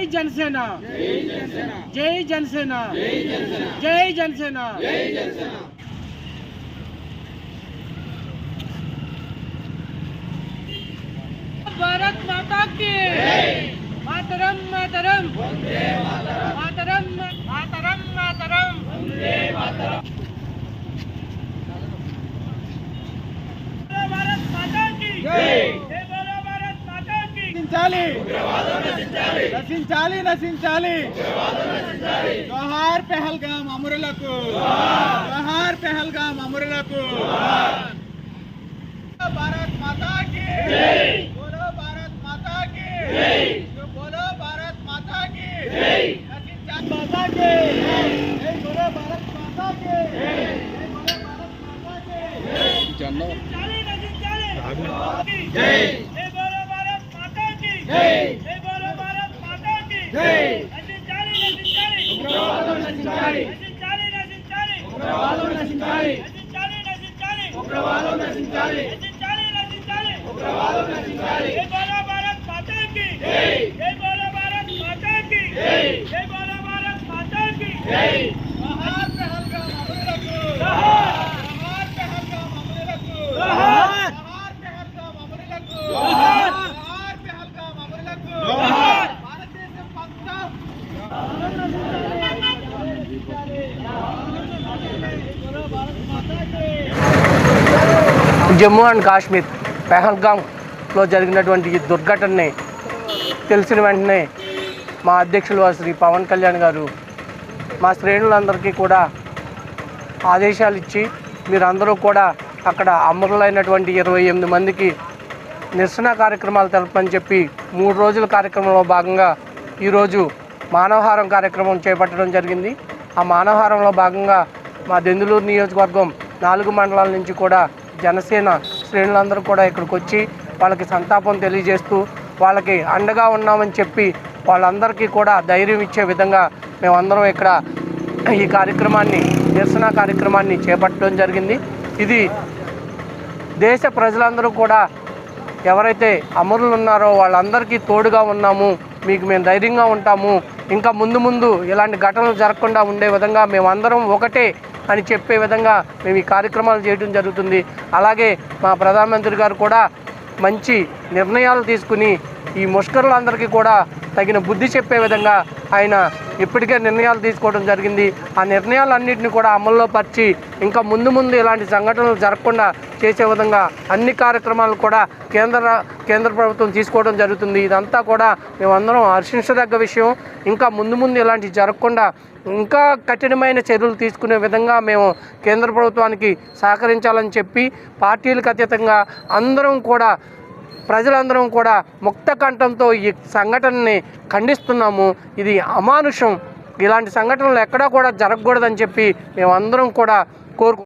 जय जनसेना। जय जनसेना। जय जनसेना। भारत माता की। मातरम मातरम। मातरम मातरम। मातरम నశించాలి నశించాలి నశించాలి జోహార్ పెహల్గాం అమరులకు జోహార్ పెహల్గాం అమరులకు భారత్ మాతా కి బోలో భారత్ మాతా కి బోలో భారత్ మాతా కి నశించాలి మాతా కి జై బోలో భారత్ మాతా కి జై బోలో భారత్ మాతా కి చాలి నశించాలి జై. జై బోలో భారత్ మాతా జమ్మూ అండ్ కాశ్మీర్ పెహల్గాంలో జరిగినటువంటి ఈ దుర్ఘటనని తెలిసిన వెంటనే మా అధ్యక్షులు శ్రీ పవన్ కళ్యాణ్ గారు మా శ్రేణులందరికీ కూడా ఆదేశాలు ఇచ్చి మీరందరూ కూడా అక్కడ అమరులైనటువంటి ఇరవై ఎనిమిది మందికి నిరసన కార్యక్రమాలు తెలపని చెప్పి మూడు రోజుల కార్యక్రమంలో భాగంగా ఈరోజు మానవహారం కార్యక్రమం చేపట్టడం జరిగింది. ఆ మానవహారంలో భాగంగా మా దెందులూరు నియోజకవర్గం నాలుగు మండలాల నుంచి కూడా జనసేన శ్రేణులందరూ కూడా ఇక్కడికి వచ్చి వాళ్ళకి సంతాపం తెలియజేస్తూ వాళ్ళకి అండగా ఉన్నామని చెప్పి వాళ్ళందరికీ కూడా ధైర్యం ఇచ్చే విధంగా మేమందరం ఇక్కడ ఈ కార్యక్రమాన్ని నిరసన కార్యక్రమాన్ని చేపట్టడం జరిగింది. ఇది దేశ ప్రజలందరూ కూడా ఎవరైతే అమరులు ఉన్నారో వాళ్ళందరికీ తోడుగా ఉన్నాము మీకు మేము ధైర్యంగా ఉంటాము. ఇంకా ముందు ముందు ఇలాంటి ఘటనలు జరగకుండా ఉండే విధంగా మేమందరం ఒకటే అని చెప్పే విధంగా మేము ఈ కార్యక్రమాలు చేయడం జరుగుతుంది. అలాగే మా ప్రధానమంత్రి గారు కూడా మంచి నిర్ణయాలు తీసుకుని ఈ ముష్కరులందరికీ కూడా తగిన బుద్ధి చెప్పే విధంగా ఆయన ఇప్పటికే నిర్ణయాలు తీసుకోవడం జరిగింది. ఆ నిర్ణయాలన్నింటినీ కూడా అమల్లో పరిచి ఇంకా ముందు ముందు ఇలాంటి సంఘటనలు జరగకుండా చేసే విధంగా అన్ని కార్యక్రమాలు కూడా కేంద్ర కేంద్ర ప్రభుత్వం తీసుకోవడం జరుగుతుంది. ఇదంతా కూడా మేమందరం హర్షించదగ్గ విషయం. ఇంకా ముందు ముందు ఇలాంటివి జరగకుండా ఇంకా కఠినమైన చర్యలు తీసుకునే విధంగా మేము కేంద్ర ప్రభుత్వానికి సహకరించాలని చెప్పి పార్టీలకు అతీతంగా అందరం కూడా ప్రజలందరం కూడా ముక్త కంఠంతో ఈ సంఘటనని ఖండిస్తున్నాము. ఇది అమానుషం. ఇలాంటి సంఘటనలు ఎక్కడా కూడా జరగకూడదని చెప్పి మేమందరం కూడా కోరుకు